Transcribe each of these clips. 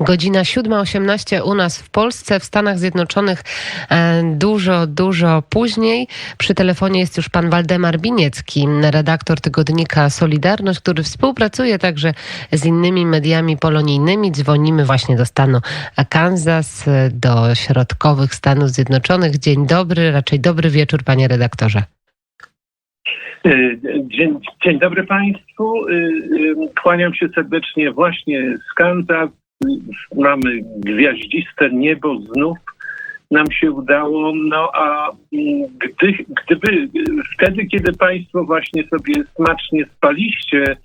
Godzina 7.18 u nas w Polsce, w Stanach Zjednoczonych e, dużo, dużo później. Przy telefonie jest już pan Waldemar Biniecki, redaktor tygodnika Solidarność, który współpracuje także z innymi mediami polonijnymi. Dzwonimy właśnie do stanu Kansas, do środkowych Stanów Zjednoczonych. Dzień dobry, raczej dobry wieczór, panie redaktorze. Dzień, dzień dobry Państwu. Kłaniam się serdecznie właśnie z Kansas mamy gwiaździste niebo znów nam się udało, no a gdy, gdyby wtedy, kiedy Państwo właśnie sobie smacznie spaliście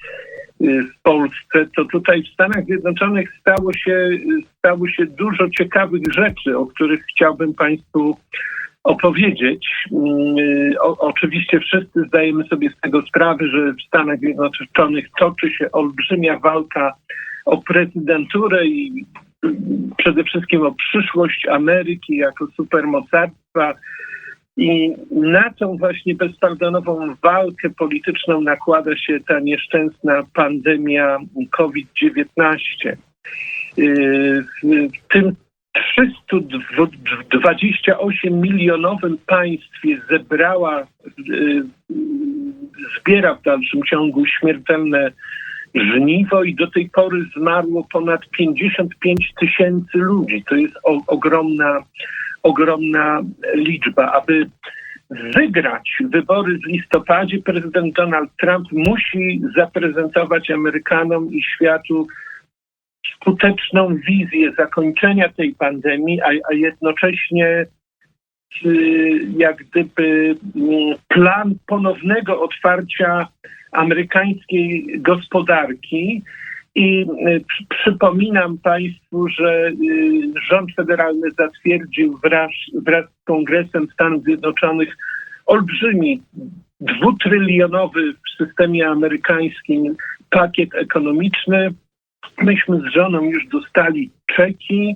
y, w Polsce, to tutaj w Stanach Zjednoczonych stało się, stało się dużo ciekawych rzeczy, o których chciałbym Państwu opowiedzieć. Y, o, oczywiście wszyscy zdajemy sobie z tego sprawę, że w Stanach Zjednoczonych toczy się olbrzymia walka o prezydenturę i przede wszystkim o przyszłość Ameryki jako supermocarstwa. I na tą właśnie bezpardonową walkę polityczną nakłada się ta nieszczęsna pandemia COVID-19. W tym 328 milionowym państwie zebrała, zbiera w dalszym ciągu śmiertelne żniwo i do tej pory zmarło ponad 55 tysięcy ludzi. To jest o, ogromna, ogromna liczba. Aby wygrać wybory w listopadzie, prezydent Donald Trump musi zaprezentować Amerykanom i światu skuteczną wizję zakończenia tej pandemii, a, a jednocześnie jak gdyby mm, plan ponownego otwarcia amerykańskiej gospodarki. I y, przypominam Państwu, że y, rząd federalny zatwierdził wraz, wraz z Kongresem Stanów Zjednoczonych olbrzymi dwutrylionowy w systemie amerykańskim pakiet ekonomiczny. Myśmy z żoną już dostali czeki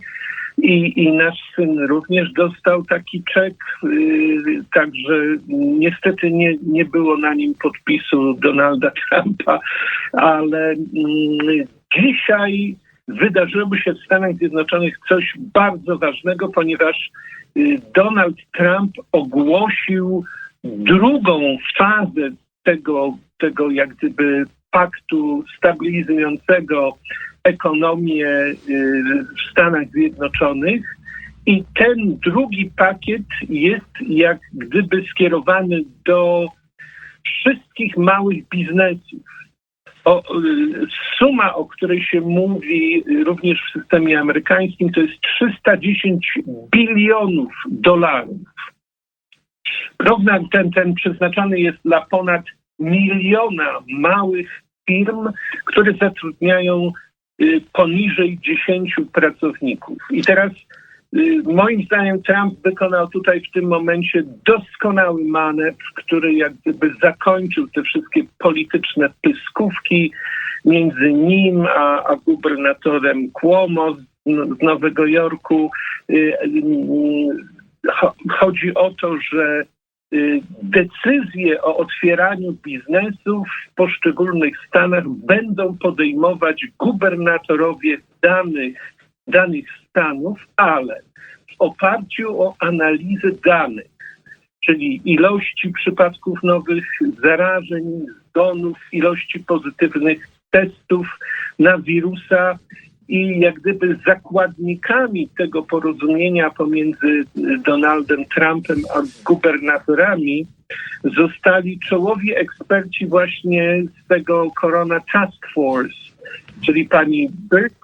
i, I nasz syn również dostał taki czek, yy, także niestety nie, nie było na nim podpisu Donalda Trumpa, ale yy, dzisiaj wydarzyło się w Stanach Zjednoczonych coś bardzo ważnego, ponieważ yy, Donald Trump ogłosił drugą fazę tego, tego jak gdyby paktu stabilizującego ekonomię y, w Stanach Zjednoczonych. I ten drugi pakiet jest jak gdyby skierowany do wszystkich małych biznesów. O, y, suma, o której się mówi również w systemie amerykańskim, to jest 310 bilionów dolarów. Program ten, ten przeznaczony jest dla ponad miliona małych firm, które zatrudniają poniżej 10 pracowników. I teraz y, moim zdaniem Trump wykonał tutaj w tym momencie doskonały manewr, który jak gdyby zakończył te wszystkie polityczne pyskówki między nim a, a gubernatorem Cuomo z, z Nowego Jorku. Y, chodzi o to, że Y, decyzje o otwieraniu biznesów w poszczególnych stanach będą podejmować gubernatorowie danych, danych stanów, ale w oparciu o analizę danych, czyli ilości przypadków nowych zarażeń, zgonów, ilości pozytywnych testów na wirusa i jak gdyby zakładnikami tego porozumienia pomiędzy Donaldem Trumpem a gubernatorami zostali czołowi eksperci właśnie z tego Corona Task Force, czyli pani Birx,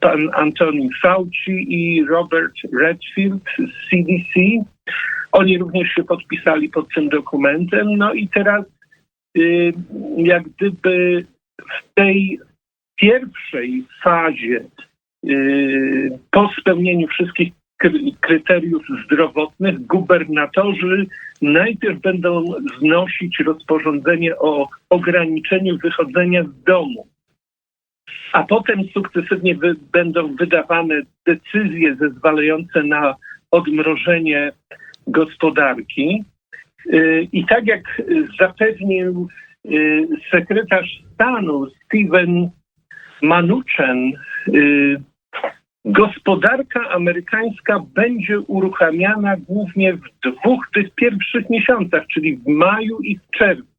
pan Antoni Fauci i Robert Redfield z CDC. Oni również się podpisali pod tym dokumentem. No i teraz y, jak gdyby w tej pierwszej fazie y, po spełnieniu wszystkich kryteriów zdrowotnych gubernatorzy najpierw będą znosić rozporządzenie o ograniczeniu wychodzenia z domu, a potem sukcesywnie wy będą wydawane decyzje zezwalające na odmrożenie gospodarki. Y, I tak jak zapewnił y, sekretarz stanu Steven Manuchen y, gospodarka amerykańska będzie uruchamiana głównie w dwóch tych pierwszych miesiącach, czyli w maju i w czerwcu.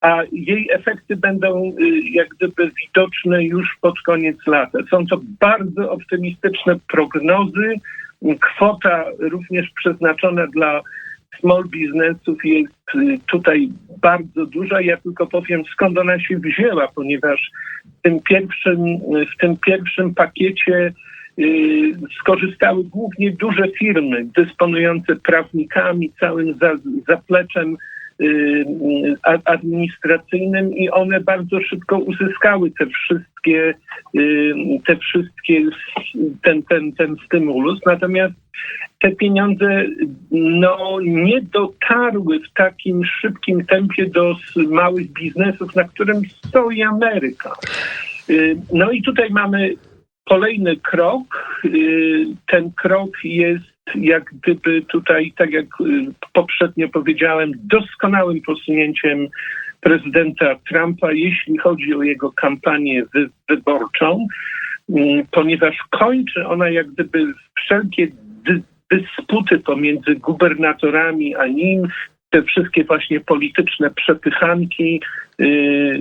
A jej efekty będą y, jak gdyby widoczne już pod koniec lata. Są to bardzo optymistyczne prognozy. Kwota również przeznaczona dla small businessów jest y, tutaj bardzo duża. Ja tylko powiem skąd ona się wzięła, ponieważ w tym pierwszym, w tym pierwszym pakiecie y, skorzystały głównie duże firmy dysponujące prawnikami, całym za, zapleczem administracyjnym i one bardzo szybko uzyskały te wszystkie, y, te wszystkie, ten, ten, ten stymulus. Natomiast te pieniądze no, nie dotarły w takim szybkim tempie do małych biznesów, na którym stoi Ameryka. Y, No i tutaj mamy kolejny krok. Y, Ten krok jest jak gdyby tutaj, tak jak y, poprzednio powiedziałem, doskonałym posunięciem prezydenta Trumpa, jeśli chodzi o jego kampanię wy- wyborczą, Mm, ponieważ kończy ona jak gdyby wszelkie dy- dysputy pomiędzy gubernatorami a nim, te wszystkie właśnie polityczne przepychanki. Yy,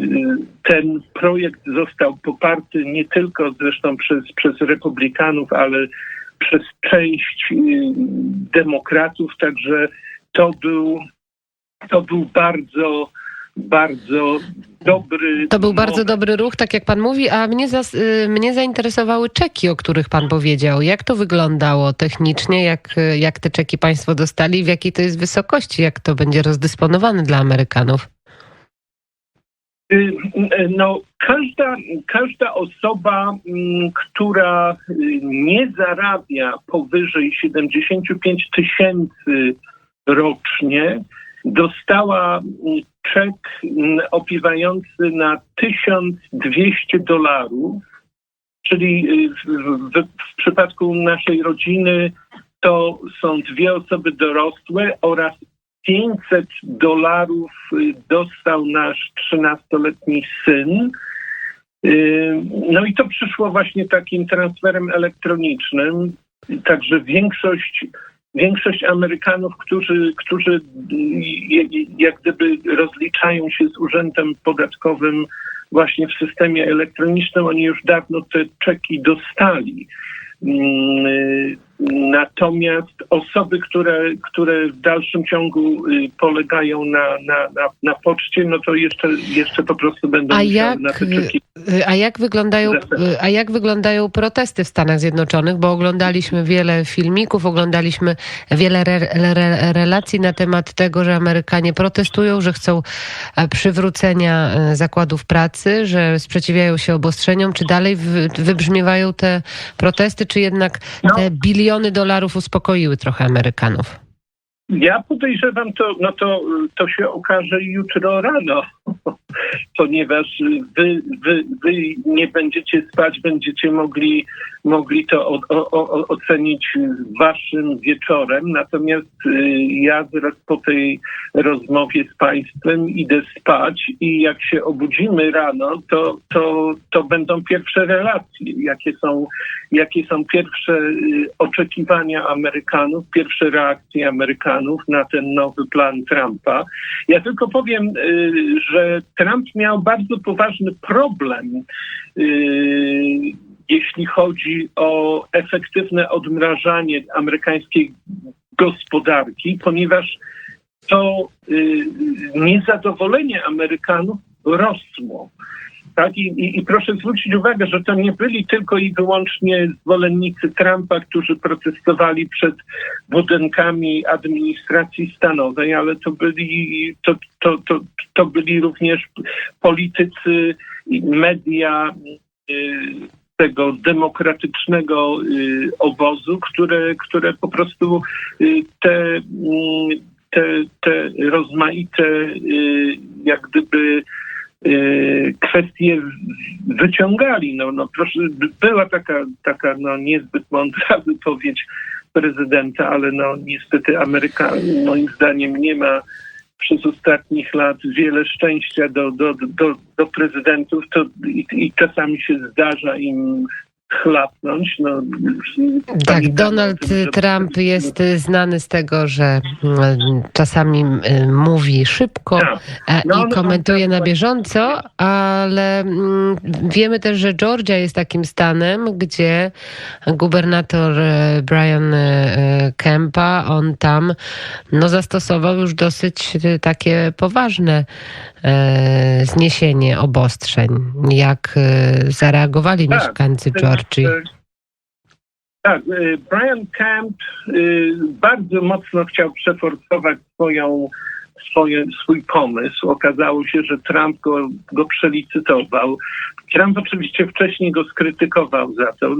Ten projekt został poparty nie tylko zresztą przez, przez republikanów, ale przez część yy, demokratów, także to był, to był bardzo, bardzo dobry. To był bardzo moment. dobry ruch, tak jak pan mówi, a mnie, zas, y, mnie zainteresowały czeki, o których pan powiedział. Jak to wyglądało technicznie? Jak, y, jak te czeki państwo dostali? W jakiej to jest wysokości? Jak to będzie rozdysponowane dla Amerykanów? Y, No, każda, każda osoba, mm, która nie zarabia powyżej 75 tysięcy rocznie, dostała czek mm, opiewający na 1200 dolarów, czyli y, w, w, przypadku naszej rodziny to są dwie osoby dorosłe oraz 500 dolarów y, dostał nasz 13-letni syn. Y, No i to przyszło właśnie takim transferem elektronicznym. Także większość, większość Amerykanów, którzy, którzy jak gdyby rozliczają się z urzędem podatkowym właśnie w systemie elektronicznym, oni już dawno te czeki dostali. Y, Natomiast osoby, które, które w dalszym ciągu y, polegają na, na, na, na poczcie, no to jeszcze, jeszcze po prostu będą A jak, na te czeki. y, a, jak wyglądają, y, a jak wyglądają protesty w Stanach Zjednoczonych? Bo oglądaliśmy wiele filmików, oglądaliśmy wiele re, re, relacji na temat tego, że Amerykanie protestują, że chcą e, przywrócenia e, zakładów pracy, że sprzeciwiają się obostrzeniom. Czy dalej wy, wybrzmiewają te protesty, czy jednak No. te biliony dolarów uspokoiły trochę Amerykanów? Ja podejrzewam to, no to, to się okaże jutro rano, ponieważ wy, wy, wy nie będziecie spać, będziecie mogli, mogli to o, o, ocenić waszym wieczorem. Natomiast y, ja zaraz po tej rozmowie z państwem idę spać i jak się obudzimy rano, to, to, to będą pierwsze relacje, jakie są, jakie są pierwsze y, oczekiwania Amerykanów, pierwsze reakcje Amerykanów na ten nowy plan Trumpa. Ja tylko powiem, y, że Trump miał bardzo poważny problem, y, jeśli chodzi o efektywne odmrażanie amerykańskiej gospodarki, ponieważ to y, niezadowolenie Amerykanów rosło. Tak? I, i, I proszę zwrócić uwagę, że to nie byli tylko i wyłącznie zwolennicy Trumpa, którzy protestowali przed budynkami administracji stanowej, ale to byli, to, to, to, to byli również politycy, i media y, tego demokratycznego y, obozu, które, które po prostu y, te, te, te rozmaite jak gdyby kwestie wyciągali. No, no proszę, była taka, taka no, niezbyt mądra wypowiedź prezydenta, ale no niestety Ameryka moim zdaniem nie ma przez ostatnich lat wiele szczęścia do, do, do, do prezydentów to, i, i czasami się zdarza im chlapnąć. No, Tak, Donald tym, że- Trump jest znany z tego, że mm, czasami y, mówi szybko Tak. e, No, i no, komentuje tak, na tak. bieżąco, ale mm, wiemy też, że Georgia jest takim stanem, gdzie gubernator e, Brian e, Kempa, on tam no, zastosował już dosyć takie poważne zniesienie obostrzeń. Jak e, zareagowali Tak, mieszkańcy Georgii? e, Tak, e, Brian Kemp e, bardzo mocno chciał przeforsować swoją, swoje, swój pomysł. Okazało się, że Trump go, go przelicytował. Trump oczywiście wcześniej go skrytykował za to.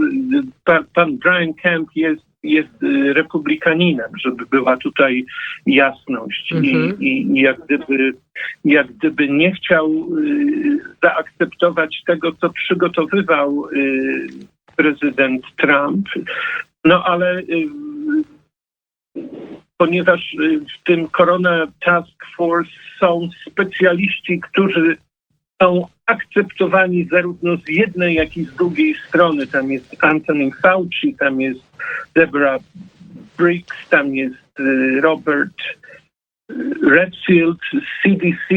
Pan, pan Brian Kemp jest, jest e, republikaninem, żeby była tutaj jasność. Mhm. I, i, jak gdyby, jak gdyby nie chciał y, zaakceptować tego, co przygotowywał y, prezydent Trump. No ale y, ponieważ y, w tym Corona Task Force są specjaliści, którzy są akceptowani zarówno z jednej, jak i z drugiej strony. Tam jest Anthony Fauci, tam jest Deborah Briggs, tam jest y, Robert y, Redfield z CDC,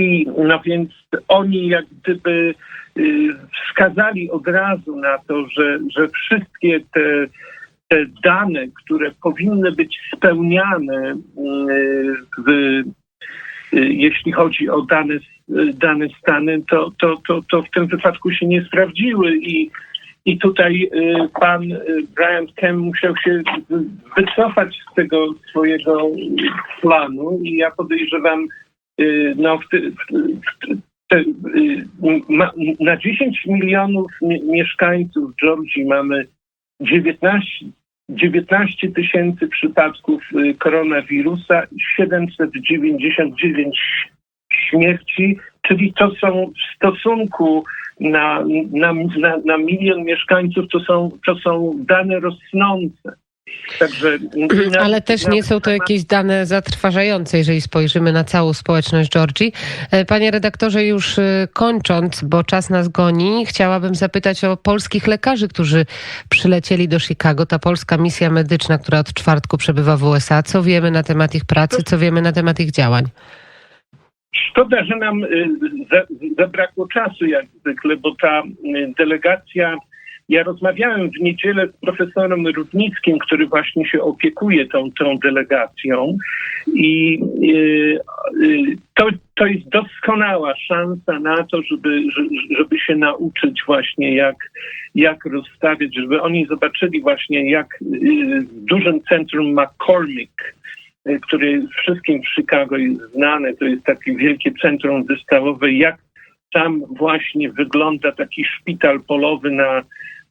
no więc oni jak gdyby y, wskazali od razu na to, że, że wszystkie te, te dane, które powinny być spełniane w, jeśli chodzi o dane, dane stany, to, to, to, to w tym wypadku się nie sprawdziły i i tutaj y, pan y, Brian Kemp musiał się wycofać z tego swojego planu i ja podejrzewam, y, no, w, w, te, ma, na 10 milionów mie- mieszkańców Georgii mamy 19, 19 tysięcy przypadków koronawirusa, 799 śmierci, czyli to są w stosunku na, na, na, na milion mieszkańców, to są, to są dane rosnące. Także, Ale też nie są to jakieś dane zatrważające, jeżeli spojrzymy na całą społeczność Georgii. E, Panie redaktorze, już e, kończąc, bo czas nas goni, chciałabym zapytać o polskich lekarzy, którzy przylecieli do Chicago. Ta polska misja medyczna, która od czwartku przebywa w USA. Co wiemy na temat ich pracy, co wiemy na temat ich działań? Szkoda, że nam y, za, zabrakło czasu jak zwykle, bo ta y, delegacja, ja rozmawiałem w niedzielę z profesorem Rudnickim, który właśnie się opiekuje tą, tą delegacją i y, to, to jest doskonała szansa na to, żeby, że- żeby się nauczyć właśnie jak, jak rozstawiać, żeby oni zobaczyli właśnie jak w dużym centrum McCormick, który wszystkim w Chicago jest znane, to jest takie wielkie centrum wystawowe, jak tam właśnie wygląda taki szpital polowy na,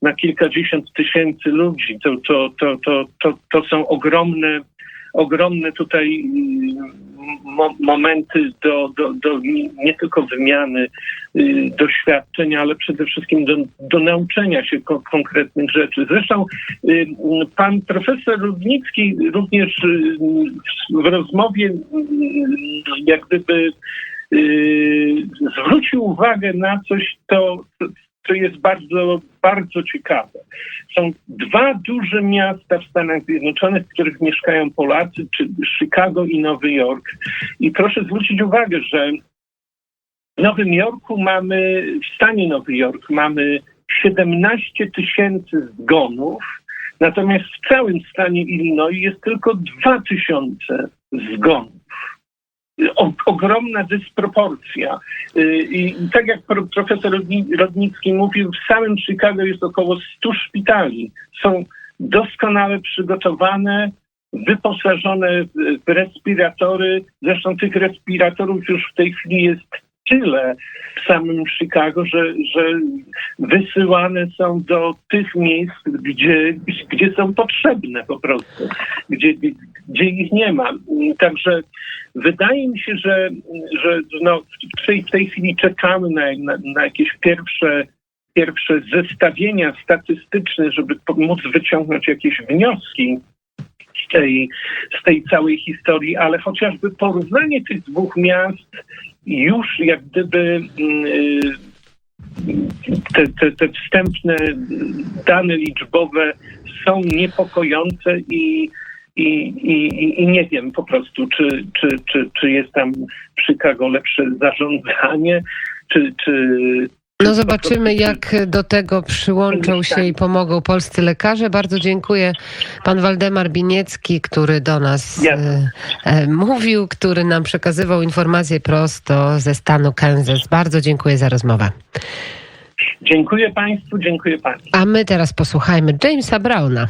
na kilkadziesiąt tysięcy ludzi. To, to, to, to, to, to są ogromne, ogromne tutaj y, mo, momenty do, do, do nie tylko wymiany y, doświadczeń, ale przede wszystkim do, do nauczenia się ko- konkretnych rzeczy. Zresztą y, pan profesor Rudnicki również y, w rozmowie jak gdyby zwrócił uwagę na coś, to, co jest bardzo, bardzo ciekawe. Są dwa duże miasta w Stanach Zjednoczonych, w których mieszkają Polacy, czyli Chicago i Nowy Jork. I proszę zwrócić uwagę, że w Nowym Jorku mamy, w stanie Nowy Jork mamy 17 tysięcy zgonów, natomiast w całym stanie Illinois jest tylko 2 tysiące zgonów. O, ogromna dysproporcja. Y, I, tak jak pro, profesor Rodni- Rodnicki mówił, w samym Chicago jest około 100 szpitali. Są doskonale przygotowane, wyposażone w respiratory. Zresztą tych respiratorów już w tej chwili jest tyle w samym Chicago, że, że wysyłane są do tych miejsc, gdzie, gdzie są potrzebne po prostu, gdzie, gdzie ich nie ma. Także wydaje mi się, że, że no, w, tej, w tej chwili czekamy na, na, na jakieś pierwsze, pierwsze zestawienia statystyczne, żeby móc wyciągnąć jakieś wnioski z tej, z tej całej historii, ale chociażby porównanie tych dwóch miast już jak gdyby mm, y, te, te, te wstępne dane liczbowe są niepokojące i, i, i, i nie wiem po prostu, czy, czy, czy, czy jest tam w Chicago lepsze zarządzanie, czy, czy, No zobaczymy, jak do tego przyłączą się i pomogą polscy lekarze. Bardzo dziękuję pan Waldemar Biniecki, który do nas e, e, mówił, który nam przekazywał informacje prosto ze stanu Kansas. Bardzo dziękuję za rozmowę. Dziękuję Państwu, dziękuję Pani. A my teraz posłuchajmy Jamesa Browna.